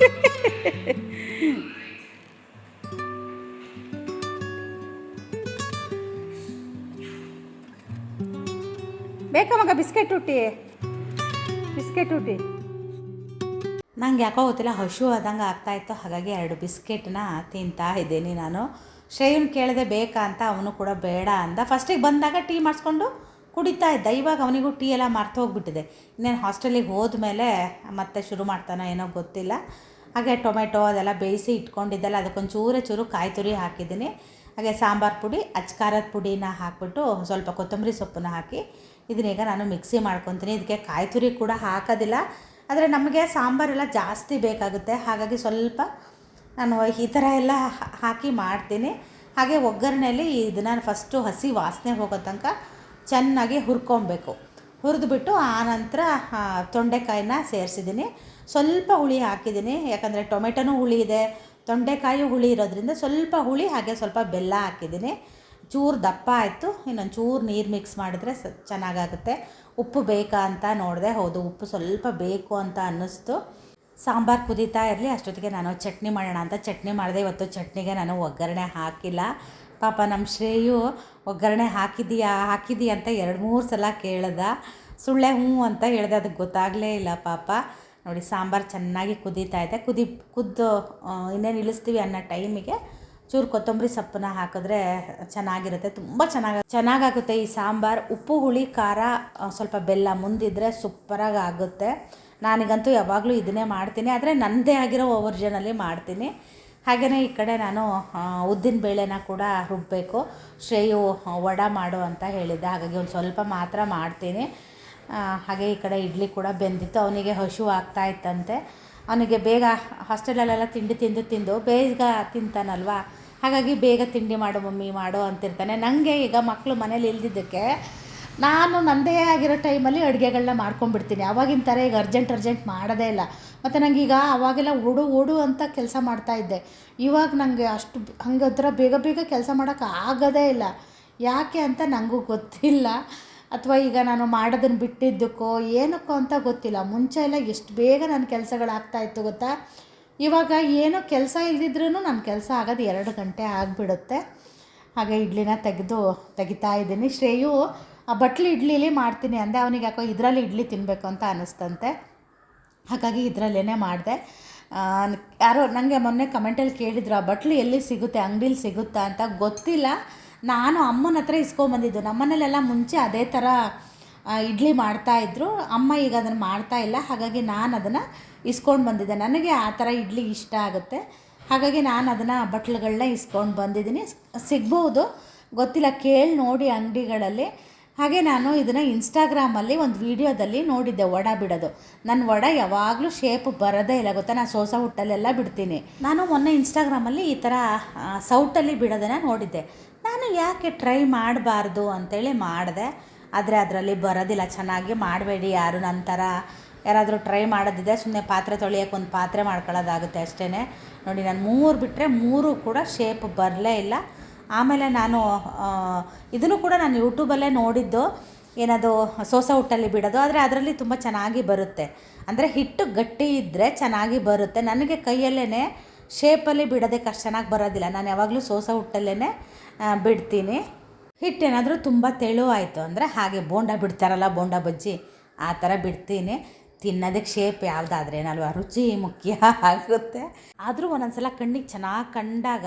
ಬೇಕಾ ಮಗ ಬಿಸ್ಕೆಟ್ ಹುಟ್ಟಿ? ಬಿಸ್ಕೆಟ್ ಹುಟ್ಟಿ. ನಂಗೆ ಯಾಕೋ ಗೊತ್ತಿಲ್ಲ, ಹಶು ಆದಂಗೆ ಆಗ್ತಾಯಿತ್ತು ಹಾಗಾಗಿ ಎರಡು ಬಿಸ್ಕೆಟ್ನ ತಿಂತಾ ಇದ್ದೀನಿ ನಾನು. ಶ್ರೇಯನ್ ಕೇಳಿದೆ ಬೇಕಾ ಅಂತ, ಅವನು ಕೂಡ ಬೇಡ ಅಂದ ಫಸ್ಟಿಗೆ ಬಂದಾಗ ಟೀ ಮಾಡಿಸ್ಕೊಂಡು ಕುಡಿತಾ ಇದ್ದ. ಇವಾಗ ಅವನಿಗೂ ಟೀ ಎಲ್ಲ ಮರ್ತು ಹೋಗ್ಬಿಟ್ಟಿದೆ. ಇನ್ನೇನು ಹಾಸ್ಟೆಲಿಗೆ ಹೋದ್ಮೇಲೆ ಮತ್ತೆ ಶುರು ಮಾಡ್ತಾನೋ ಏನೋ ಗೊತ್ತಿಲ್ಲ. ಹಾಗೆ ಟೊಮೆಟೊ ಅದೆಲ್ಲ ಬೇಯಿಸಿ ಇಟ್ಕೊಂಡಿದ್ದೆಲ್ಲ ಅದಕ್ಕೊಂದು ಚೂರೇ ಚೂರು ಕಾಯಿ ತುರಿ ಹಾಕಿದ್ದೀನಿ. ಹಾಗೆ ಸಾಂಬಾರು ಪುಡಿ ಅಚ್ಕಾರದ ಪುಡಿನ ಹಾಕ್ಬಿಟ್ಟು ಸ್ವಲ್ಪ ಕೊತ್ತಂಬರಿ ಸೊಪ್ಪನ್ನ ಹಾಕಿ ಇದನ್ನೀಗ ನಾನು ಮಿಕ್ಸಿ ಮಾಡ್ಕೊತೀನಿ. ಇದಕ್ಕೆ ಕಾಯಿ ತುರಿ ಕೂಡ ಹಾಕೋದಿಲ್ಲ. ಆದರೆ ನಮಗೆ ಸಾಂಬಾರೆಲ್ಲ ಜಾಸ್ತಿ ಬೇಕಾಗುತ್ತೆ. ಹಾಗಾಗಿ ಸ್ವಲ್ಪ ನಾನು ಈ ಥರ ಎಲ್ಲ ಹಾಕಿ ಮಾಡ್ತೀನಿ. ಹಾಗೆ ಒಗ್ಗರಣೆಯಲ್ಲಿ ಇದನ್ನು ಫಸ್ಟು ಹಸಿ ವಾಸನೆ ಹೋಗೋ ತನಕ ಚೆನ್ನಾಗಿ ಹುರ್ಕೊಬೇಕು. ಹುರಿದ್ಬಿಟ್ಟು ಆನಂತರ ತೊಂಡೆಕಾಯಿನ ಸೇರಿಸಿದ್ದೀನಿ. ಸ್ವಲ್ಪ ಹುಳಿ ಹಾಕಿದ್ದೀನಿ. ಯಾಕಂದರೆ ಟೊಮೆಟೊನೂ ಹುಳಿ ಇದೆ. ತೊಂಡೆಕಾಯಿ ಹುಳಿ ಇರೋದ್ರಿಂದ ಸ್ವಲ್ಪ ಹುಳಿ ಹಾಗೆ ಸ್ವಲ್ಪ ಬೆಲ್ಲ ಹಾಕಿದ್ದೀನಿ. ಚೂರು ದಪ್ಪ ಆಯಿತು. ಇನ್ನೊಂದು ಚೂರು ನೀರು ಮಿಕ್ಸ್ ಮಾಡಿದ್ರೆ ಸ, ಚೆನ್ನಾಗಾಗುತ್ತೆ. ಉಪ್ಪು ಬೇಕಾ ಅಂತ ನೋಡಿದೆ ಹೌದು. ಉಪ್ಪು ಸ್ವಲ್ಪ ಬೇಕು ಅಂತ ಅನ್ನಿಸ್ತು. ಸಾಂಬಾರು ಕುದೀತಾ ಇರಲಿ. ಅಷ್ಟೊತ್ತಿಗೆ ನಾನು ಚಟ್ನಿ ಮಾಡೋಣ ಅಂತ ಚಟ್ನಿ ಮಾಡಿದೆ. ಇವತ್ತು ಚಟ್ನಿಗೆ ನಾನು ಒಗ್ಗರಣೆ ಹಾಕಿಲ್ಲ. ಪಾಪ ನಮ್ಮ ಶ್ರೇಯು ಒಗ್ಗರಣೆ ಹಾಕಿದೀಯಾ, ಹಾಕಿದೀಯ ಅಂತ ಎರಡು ಮೂರು ಸಲ ಕೇಳ್ದ. ಸುಳ್ಳೆ ಹ್ಞೂ ಅಂತ ಹೇಳಿದೆ, ಅದಕ್ಕೆ ಗೊತ್ತಾಗಲೇ ಇಲ್ಲ ಪಾಪ. ನೋಡಿ, ಸಾಂಬಾರು ಚೆನ್ನಾಗಿ ಕುದೀತಾ ಇದೆ. ಕುದಿ, ಕುದ್ದು ಇನ್ನೇನು ಇಳಿಸ್ತೀವಿ ಅನ್ನೋ ಟೈಮಿಗೆ ಚೂರು ಕೊತ್ತಂಬರಿ ಸೊಪ್ಪನ್ನ ಹಾಕಿದ್ರೆ ಚೆನ್ನಾಗಿರುತ್ತೆ. ತುಂಬ ಚೆನ್ನಾಗಿ, ಚೆನ್ನಾಗಾಗುತ್ತೆ ಈ ಸಾಂಬಾರು. ಉಪ್ಪು, ಹುಳಿ, ಖಾರ ಸ್ವಲ್ಪ ಬೆಲ್ಲ ಮುಂದಿದ್ರೆ ಸೂಪರಾಗಿ ಆಗುತ್ತೆ. ನಾನಿಗಂತೂ ಯಾವಾಗಲೂ ಇದನ್ನೇ ಮಾಡ್ತೀನಿ. ಆದರೆ ನನ್ನದೇ ಆಗಿರೋ ಓವರ್ಜನಲ್ಲಿ ಮಾಡ್ತೀನಿ. ಹಾಗೆಯೇ ಈ ಕಡೆ ನಾನು ಉದ್ದಿನ ಬೇಳೆನ ಕೂಡ ರುಬ್ಬಬೇಕು ಶ್ರೇಯು ವಡ ಮಾಡು ಅಂತ ಹೇಳಿದ್ದೆ. ಹಾಗಾಗಿ ಒಂದು ಸ್ವಲ್ಪ ಮಾತ್ರ ಮಾಡ್ತೀನಿ. ಹಾಗೆ ಈ ಕಡೆ ಇಡ್ಲಿ ಕೂಡ ಬೆಂದಿತ್ತು. ಅವನಿಗೆ ಹಶು ಆಗ್ತಾ ಇತ್ತಂತೆ. ಅವನಿಗೆ ಬೇಗ ಹಾಸ್ಟೆಲಲ್ಲೆಲ್ಲ ತಿಂಡಿ ತಿಂದು ತಿಂದು ಬೇಗ ತಿಂತಾನಲ್ವಾ? ಹಾಗಾಗಿ ಬೇಗ ತಿಂಡಿ ಮಾಡು ಮಮ್ಮಿ, ಮಾಡು ಅಂತಿರ್ತಾನೆ. ನನಗೆ ಈಗ ಮಕ್ಕಳು ಮನೇಲಿ ಇಲ್ದಿದ್ದಕ್ಕೆ ನಾನು ನನ್ನದೇ ಆಗಿರೋ ಟೈಮಲ್ಲಿ ಅಡುಗೆಗಳನ್ನ ಮಾಡ್ಕೊಂಡ್ಬಿಡ್ತೀನಿ. ಅವಾಗಿನ ಥರ ಈಗ ಅರ್ಜೆಂಟ್ ಅರ್ಜೆಂಟ್ ಮಾಡೋದೇ ಇಲ್ಲ. ಮತ್ತು ನನಗೀಗ ಅವಾಗೆಲ್ಲ ಓಡು ಓಡು ಅಂತ ಕೆಲಸ ಮಾಡ್ತಾಯಿದ್ದೆ ಇವಾಗ ನನಗೆ ಅಷ್ಟು ಹಂಗೆ ಬೇಗ ಬೇಗ ಕೆಲಸ ಮಾಡೋಕ್ಕೆ ಆಗೋದೇ ಇಲ್ಲ. ಯಾಕೆ ಅಂತ ನನಗೂ ಗೊತ್ತಿಲ್ಲ. ಅಥವಾ ಈಗ ನಾನು ಮಾಡೋದನ್ನು ಬಿಟ್ಟಿದ್ದಕ್ಕೋ, ಏನಕ್ಕೋ ಅಂತ ಗೊತ್ತಿಲ್ಲ. ಮುಂಚೆ ಎಲ್ಲ ಎಷ್ಟು ಬೇಗ ನನ್ನ ಕೆಲಸಗಳಾಗ್ತಾಯಿತ್ತು ಗೊತ್ತಾ? ಇವಾಗ ಏನೋ ಕೆಲಸ ಇಲ್ದಿದ್ರೂ ನನ್ನ ಕೆಲಸ ಆಗೋದು ಎರಡು ಗಂಟೆ ಆಗಿಬಿಡುತ್ತೆ. ಹಾಗೆ ಇಡ್ಲಿನ ತೆಗೆದು ತೆಗಿತಾ ಇದ್ದೀನಿ. ಶ್ರೇಯು ಆ ಬಟ್ಲು ಇಡ್ಲಿಲಿ ಮಾಡ್ತೀನಿ ಅಂದೆ, ಅವನಿಗೆ ಯಾಕೋ ಇದರಲ್ಲಿ ಇಡ್ಲಿ ತಿನ್ನಬೇಕು ಅಂತ ಅನ್ನಿಸ್ತಂತೆ. ಹಾಗಾಗಿ ಇದರಲ್ಲೇ ಮಾಡಿದೆ. ಯಾರೋ ನನಗೆ ಮೊನ್ನೆ ಕಮೆಂಟಲ್ಲಿ ಕೇಳಿದ್ರು, ಆ ಬಟ್ಲು ಎಲ್ಲಿ ಸಿಗುತ್ತೆ, ಅಂಗಡೀಲಿ ಸಿಗುತ್ತಾ ಅಂತ. ಗೊತ್ತಿಲ್ಲ. ನಾನು ಅಮ್ಮನ ಹತ್ರ ಇಸ್ಕೊಂಬಂದಿದ್ದು. ನಮ್ಮನೇಲೆಲ್ಲ ಮುಂಚೆ ಅದೇ ಥರ ಇಡ್ಲಿ ಮಾಡ್ತಾಯಿದ್ರು ಅಮ್ಮ ಈಗ ಅದನ್ನು ಮಾಡ್ತಾ ಇಲ್ಲ. ಹಾಗಾಗಿ ನಾನು ಅದನ್ನು ಇಸ್ಕೊಂಡು ಬಂದಿದ್ದೆ ನನಗೆ ಆ ಥರ ಇಡ್ಲಿ ಇಷ್ಟ ಆಗುತ್ತೆ. ಹಾಗಾಗಿ ನಾನು ಅದನ್ನು ಬಟ್ಲುಗಳನ್ನ ಇಸ್ಕೊಂಡು ಬಂದಿದ್ದೀನಿ ಸಿಗ್ಬೋದು. ಗೊತ್ತಿಲ್ಲ. ಕೇಳಿ ನೋಡಿ ಅಂಗಡಿಗಳಲ್ಲಿ. ಹಾಗೆ ನಾನು ಇದನ್ನು ಇನ್ಸ್ಟಾಗ್ರಾಮಲ್ಲಿ ಒಂದು ವೀಡಿಯೋದಲ್ಲಿ ನೋಡಿದ್ದೆ ವಡ ಬಿಡೋದು. ನನ್ನ ವಡ ಯಾವಾಗಲೂ ಶೇಪ್ ಬರೋದೇ ಇಲ್ಲ, ಗೊತ್ತಾ? ನಾನು ಸೋಸ ಹುಟ್ಟಲ್ಲೆಲ್ಲ ಬಿಡ್ತೀನಿ. ನಾನು ಮೊನ್ನೆ ಇನ್ಸ್ಟಾಗ್ರಾಮಲ್ಲಿ ಈ ಥರ ಸೌಟಲ್ಲಿ ಬಿಡೋದನ್ನು ನೋಡಿದ್ದೆ. ನಾನು ಯಾಕೆ ಟ್ರೈ ಮಾಡಬಾರ್ದು ಅಂತೇಳಿ ಮಾಡಿದೆ. ಆದರೆ ಅದರಲ್ಲಿ ಬರೋದಿಲ್ಲ, ಚೆನ್ನಾಗಿ ಮಾಡಬೇಡಿ ಯಾರು ನನ್ನ ಥರ. ಯಾರಾದರೂ ಟ್ರೈ ಮಾಡೋದಿದೆ ಸುಮ್ಮನೆ ಪಾತ್ರೆ ತೊಳೆಯೋಕೆ ಒಂದು ಪಾತ್ರೆ ಮಾಡ್ಕೊಳ್ಳೋದಾಗುತ್ತೆ ಅಷ್ಟೇ ನೋಡಿ, ನಾನು ಮೂರು ಬಿಟ್ಟರೆ ಮೂರು ಕೂಡ ಶೇಪ್ ಬರಲೇ ಇಲ್ಲ. ಆಮೇಲೆ ನಾನು ಇದನ್ನು ಕೂಡ ನಾನು ಯೂಟ್ಯೂಬಲ್ಲೇ ನೋಡಿದ್ದು, ಏನದು ಸೋಸ ಹುಟ್ಟಲ್ಲಿ ಬಿಡೋದು, ಆದರೆ ಅದರಲ್ಲಿ ತುಂಬ ಚೆನ್ನಾಗಿ ಬರುತ್ತೆ. ಅಂದರೆ ಹಿಟ್ಟು ಗಟ್ಟಿ ಇದ್ದರೆ ಚೆನ್ನಾಗಿ ಬರುತ್ತೆ. ನನಗೆ ಕೈಯಲ್ಲೇ ಶೇಪಲ್ಲಿ ಬಿಡೋದಕ್ಕೆ ಅಷ್ಟು ಚೆನ್ನಾಗಿ ಬರೋದಿಲ್ಲ. ನಾನು ಯಾವಾಗಲೂ ಸೋಸ ಹುಟ್ಟಲ್ಲೇ ಬಿಡ್ತೀನಿ. ಹಿಟ್ಟೇನಾದರೂ ತುಂಬ ತೆಳು ಆಯಿತು ಅಂದರೆ ಹಾಗೆ ಬೋಂಡ ಬಿಡ್ತಾರಲ್ಲ, ಬೋಂಡ ಬಜ್ಜಿ, ಆ ಥರ ಬಿಡ್ತೀನಿ. ತಿನ್ನೋದಕ್ಕೆ ಶೇಪ್ ಯಾವುದಾದ್ರೇನಲ್ವ ರುಚಿ ಮುಖ್ಯ ಆಗುತ್ತೆ. ಆದರೂ ಒಂದೊಂದ್ಸಲ ಕಣ್ಣಿಗೆ ಚೆನ್ನಾಗಿ ಕಂಡಾಗ,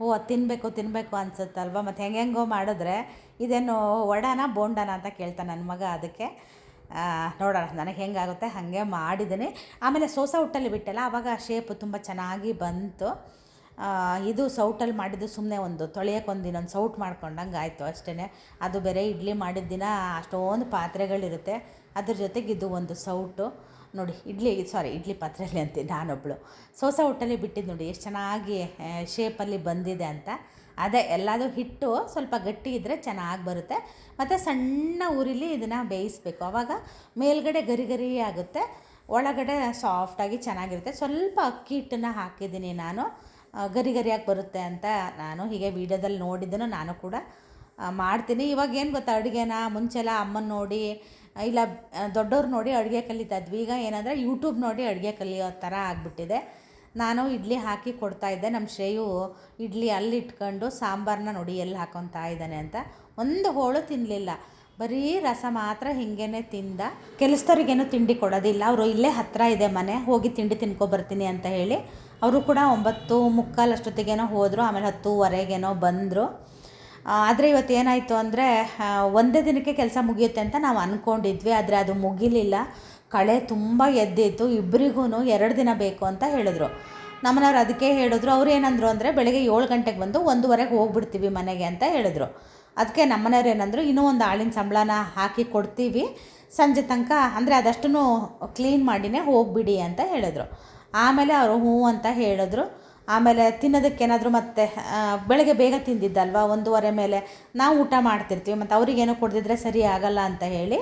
ಓ, ಅದು ತಿನ್ನಬೇಕು ತಿನ್ನಬೇಕು ಅನ್ಸುತ್ತಲ್ವ? ಮತ್ತು ಹೆಂಗೆಂಗೋ ಮಾಡಿದ್ರೆ ಇದೇನು ವಡಾನ, ಬೋಂಡನ ಅಂತ ಕೇಳ್ತಾನೆ ನನ್ನ ಮಗ ಅದಕ್ಕೆ. ನೋಡೋಣ, ನನಗೆ ಹೆಂಗಾಗುತ್ತೆ, ಹಾಗೆ ಮಾಡಿದ್ದೀನಿ ಆಮೇಲೆ ಸೋಸ ಹುಟ್ಟಲ್ಲಿ ಬಿಟ್ಟಲ್ಲ ಆವಾಗ ಶೇಪ್ ತುಂಬ ಚೆನ್ನಾಗಿ ಬಂತು. ಇದು ಸೌಟಲ್ಲಿ ಮಾಡಿದ್ದು ಸುಮ್ಮನೆ ಒಂದು ತೊಳೆಯೋಕೆ ಒಂದು ಇನ್ನೊಂದು ಸೌಟ್ ಮಾಡ್ಕೊಂಡಂಗೆ ಆಯಿತು ಅಷ್ಟೇ ಅದು ಬೇರೆ ಇಡ್ಲಿ ಮಾಡಿದ ದಿನ ಅಷ್ಟೊಂದು ಪಾತ್ರೆಗಳಿರುತ್ತೆ. ಅದ್ರ ಜೊತೆಗೆ ಇದು ಒಂದು ಸೌಟು. ನೋಡಿ, ಇಡ್ಲಿ ಸಾರಿ ಇಡ್ಲಿ ಪಾತ್ರೆಯಲ್ಲಿ ಅಂತೀನಿ ನಾನೊಬ್ಬಳು ಸೋಸ ಹುಟ್ಟಲ್ಲಿ ಬಿಟ್ಟಿದ್ದು ನೋಡಿ, ಎಷ್ಟು ಚೆನ್ನಾಗಿ ಶೇಪಲ್ಲಿ ಬಂದಿದೆ ಅಂತ. ಅದೇ ಎಲ್ಲದೂ ಹಿಟ್ಟು ಸ್ವಲ್ಪ ಗಟ್ಟಿ ಇದ್ದರೆ ಚೆನ್ನಾಗಿ ಬರುತ್ತೆ. ಮತ್ತು ಸಣ್ಣ ಉರಿಲಿ ಇದನ್ನು ಬೇಯಿಸಬೇಕು. ಆವಾಗ ಮೇಲ್ಗಡೆ ಗರಿ ಗರಿ ಆಗುತ್ತೆ. ಒಳಗಡೆ ಸಾಫ್ಟಾಗಿ ಚೆನ್ನಾಗಿರುತ್ತೆ. ಸ್ವಲ್ಪ ಅಕ್ಕಿ ಹಿಟ್ಟನ್ನು ಹಾಕಿದ್ದೀನಿ ನಾನು. ಗರಿ ಗರಿಯಾಗಿ ಬರುತ್ತೆ ಅಂತ ನಾನು ಹೀಗೆ ವೀಡಿಯೋದಲ್ಲಿ ನೋಡಿದ್ದನ್ನು ನಾನು ಕೂಡ ಮಾಡ್ತೀನಿ. ಇವಾಗ ಏನು ಗೊತ್ತಾ ಅಡುಗೆನ? ಮುಂಚೆಲ್ಲ ಅಮ್ಮನ ನೋಡಿ ಇಲ್ಲ ದೊಡ್ಡವ್ರು ನೋಡಿ ಅಡುಗೆ ಕಲಿತಾ ಇದ್ವಿ. ಈಗ ಏನಂದರೆ ಯೂಟ್ಯೂಬ್ ನೋಡಿ ಅಡುಗೆ ಕಲಿಯೋ ಥರ ಆಗಿಬಿಟ್ಟಿದೆ. ನಾನು ಇಡ್ಲಿ ಹಾಕಿ ಕೊಡ್ತಾ ಇದ್ದೆ. ನಮ್ಮ ಶ್ರೇಯು ಇಡ್ಲಿ ಅಲ್ಲಿ ಇಟ್ಕೊಂಡು ಸಾಂಬಾರನ್ನ ನೋಡಿ ಎಲ್ಲಿ ಹಾಕೊತಾ ಇದ್ದಾನೆ ಅಂತ. ಒಂದು ಹೋಳು ತಿನ್ನಲಿಲ್ಲ ಬರೀ ರಸ ಮಾತ್ರ ಹಿಂಗೇನೆ ತಿಂದ. ಕೆಲಸದವ್ರಿಗೇನು ತಿಂಡಿ ಕೊಡೋದಿಲ್ಲ. ಅವರು ಇಲ್ಲೇ ಹತ್ತಿರ ಇದೆ ಮನೆ. ಹೋಗಿ ತಿಂಡಿ ತಿನ್ಕೊಬರ್ತೀನಿ ಅಂತ ಹೇಳಿ. ಅವರು ಕೂಡ ಒಂಬತ್ತು ಮುಕ್ಕಾಲು ಅಷ್ಟೊತ್ತಿಗೇನೋ ಹೋದರು. ಆಮೇಲೆ ಹತ್ತುವರೆಗೇನೋ ಬಂದರು. ಆದರೆ ಇವತ್ತು ಏನಾಯಿತು ಅಂದರೆ ಒಂದೇ ದಿನಕ್ಕೆ ಕೆಲಸ ಮುಗಿಯುತ್ತೆ ಅಂತ ನಾವು ಅಂದ್ಕೊಂಡಿದ್ವಿ ಆದರೆ ಅದು ಮುಗಿಲಿಲ್ಲ. ಕಳೆ ತುಂಬ ಎದ್ದಿತ್ತು ಇಬ್ಬರಿಗೂ ಎರಡು ದಿನ ಬೇಕು ಅಂತ ಹೇಳಿದ್ರು. ನಮ್ಮನವ್ರು ಅದಕ್ಕೆ ಹೇಳಿದ್ರು, ಅವ್ರು ಏನಂದ್ರು ಅಂದರೆ ಬೆಳಗ್ಗೆ ಏಳು ಗಂಟೆಗೆ ಬಂದು ಒಂದೂವರೆಗೆ ಹೋಗ್ಬಿಡ್ತೀವಿ ಮನೆಗೆ ಅಂತ ಹೇಳಿದ್ರು. ಅದಕ್ಕೆ ನಮ್ಮನೆಯವ್ರು ಏನಂದ್ರು, ಇನ್ನೂ ಒಂದು ಆಳಿನ ಸಂಬಳನ ಹಾಕಿ ಕೊಡ್ತೀವಿ. ಸಂಜೆ ತನಕ, ಅಂದರೆ ಅದಷ್ಟು ಕ್ಲೀನ್ ಮಾಡಿನೇ ಹೋಗಿಬಿಡಿ ಅಂತ ಹೇಳಿದ್ರು. ಆಮೇಲೆ ಅವರು ಹ್ಞೂ ಅಂತ ಹೇಳಿದ್ರು. ಆಮೇಲೆ ತಿನ್ನೋದಕ್ಕೇನಾದರೂ ಮತ್ತೆ ಬೆಳಗ್ಗೆ ಬೇಗ ತಿಂದಿದ್ದಲ್ವ? ಒಂದೂವರೆ ಮೇಲೆ ನಾವು ಊಟ ಮಾಡ್ತಿರ್ತೀವಿ. ಮತ್ತು ಅವ್ರಿಗೇನೋ ಕೊಡದಿದ್ರೆ ಸರಿ ಆಗಲ್ಲ ಅಂತ ಹೇಳಿ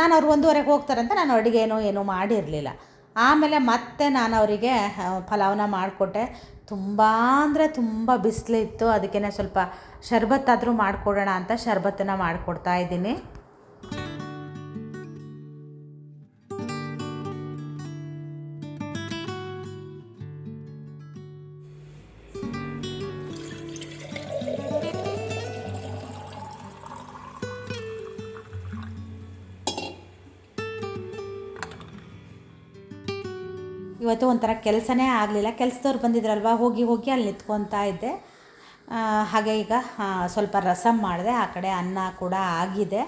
ನಾನು ಅವ್ರು ಒಂದೂವರೆಗೆ ಹೋಗ್ತಾರಂತ ನಾನು ಅಡುಗೆನೋ ಏನೂ ಮಾಡಿರಲಿಲ್ಲ. ಆಮೇಲೆ ಮತ್ತೆ ನಾನು ಅವರಿಗೆ ಪಲಾವ್ನ ಮಾಡಿಕೊಟ್ಟೆ. ತುಂಬ ಅಂದರೆ ತುಂಬ ಬಿಸಿಲಿತ್ತು. ಅದಕ್ಕೇ ಸ್ವಲ್ಪ ಶರ್ಬತ್ತಾದರೂ ಮಾಡಿಕೊಡೋಣ ಅಂತ ಶರ್ಬತ್ತನ್ನು ಮಾಡಿಕೊಡ್ತಾ ಇದ್ದೀನಿ. ಇವತ್ತು ಒಂಥರ ಕೆಲಸನೇ ಆಗಲಿಲ್ಲ. ಕೆಲಸದವ್ರು ಬಂದಿದ್ರಲ್ವ, ಹೋಗಿ ಹೋಗಿ ಅಲ್ಲಿ ನಿಂತ್ಕೊತಾ ಇದ್ದೆ. ಹಾಗೆ ಈಗ ಸ್ವಲ್ಪ ರಸಮ್ ಮಾಡಿದೆ. ಆ ಕಡೆ ಅನ್ನ ಕೂಡ ಆಗಿದೆ.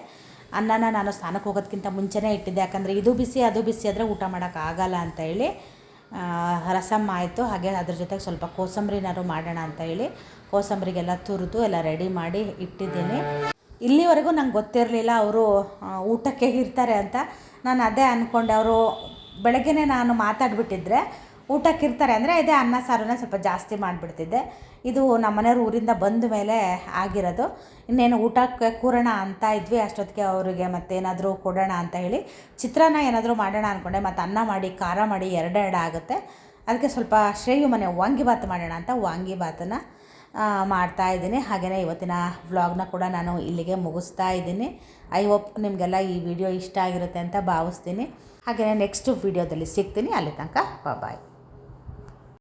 ಅನ್ನನ ನಾನು ಸ್ನಾನಕ್ಕೆ ಹೋಗೋದಕ್ಕಿಂತ ಮುಂಚೆನೇ ಇಟ್ಟಿದ್ದೆ. ಯಾಕಂದರೆ ಇದು ಬಿಸಿ, ಅದು ಬಿಸಿ ಆದರೆ ಊಟ ಮಾಡೋಕ್ಕಾಗಲ್ಲ ಅಂತ ಹೇಳಿ ರಸಮ್ ಆಯಿತು. ಹಾಗೆ ಅದ್ರ ಜೊತೆಗೆ ಸ್ವಲ್ಪ ಕೋಸಂಬರಿನಾದ್ರು ಮಾಡೋಣ ಅಂತ ಹೇಳಿ, ಕೋಸಂಬರಿಗೆಲ್ಲ ತುರಿದು ಎಲ್ಲ ರೆಡಿ ಮಾಡಿ ಇಟ್ಟಿದ್ದೀನಿ. ಇಲ್ಲಿವರೆಗೂ ನಂಗೆ ಗೊತ್ತಿರಲಿಲ್ಲ, ಅವರು ಊಟಕ್ಕೆ ಇರ್ತಾರೆ ಅಂತ. ನಾನು ಅದೇ ಅಂದ್ಕೊಂಡೆ ಅವರು ಬೆಳಗ್ಗೆನೇ ನಾನು ಮಾತಾಡಿಬಿಟ್ಟಿದ್ರೆ ಊಟಕ್ಕೆ ಇರ್ತಾರೆ ಅಂದರೆ ಇದೇ ಅನ್ನ ಸಾರನ್ನ ಸ್ವಲ್ಪ ಜಾಸ್ತಿ ಮಾಡಿಬಿಡ್ತಿದ್ದೆ. ಇದು ನಮ್ಮ ಮನೆಯವ್ರು ಊರಿಂದ ಬಂದ ಮೇಲೆ ಆಗಿರೋದು. ಇನ್ನೇನು ಊಟಕ್ಕೆ ಕೂರೋಣ ಅಂತ ಇದ್ವಿ. ಅಷ್ಟೊತ್ತಿಗೆ ಅವರಿಗೆ ಮತ್ತೇನಾದರೂ ಕೊಡೋಣ ಅಂತ ಹೇಳಿ ಚಿತ್ರಾನ್ನ ಏನಾದರೂ ಮಾಡೋಣ ಅಂದ್ಕೊಂಡೆ ಮತ್ತು ಅನ್ನ ಮಾಡಿ, ಖಾರ ಮಾಡಿ ಎರಡೆರಡು ಆಗುತ್ತೆ. ಅದಕ್ಕೆ ಸ್ವಲ್ಪ ಶ್ರೇಯು ಮನೆ ವಾಂಗಿಬಾತ್ ಮಾಡೋಣ ಅಂತ ವಾಂಗಿಬಾತನ್ನು ಮಾಡ್ತಾ ಇದ್ದೀನಿ. ಹಾಗೆಯೇ ಇವತ್ತಿನ ವ್ಲಾಗ್ನ ಕೂಡ ನಾನು ಇಲ್ಲಿಗೆ ಮುಗಿಸ್ತಾ ಇದ್ದೀನಿ. ಐ ಹೋಪ್ ನಿಮಗೆಲ್ಲ ಈ ವಿಡಿಯೋ ಇಷ್ಟ ಆಗಿರುತ್ತೆ ಅಂತ ಭಾವಿಸ್ತೀನಿ. ಹಾಗೆಯೇ ನೆಕ್ಸ್ಟ್ ವಿಡಿಯೋದಲ್ಲಿ ಸಿಗ್ತೀನಿ. ಅಲ್ಲಿ ತನಕ ಬಾಯ್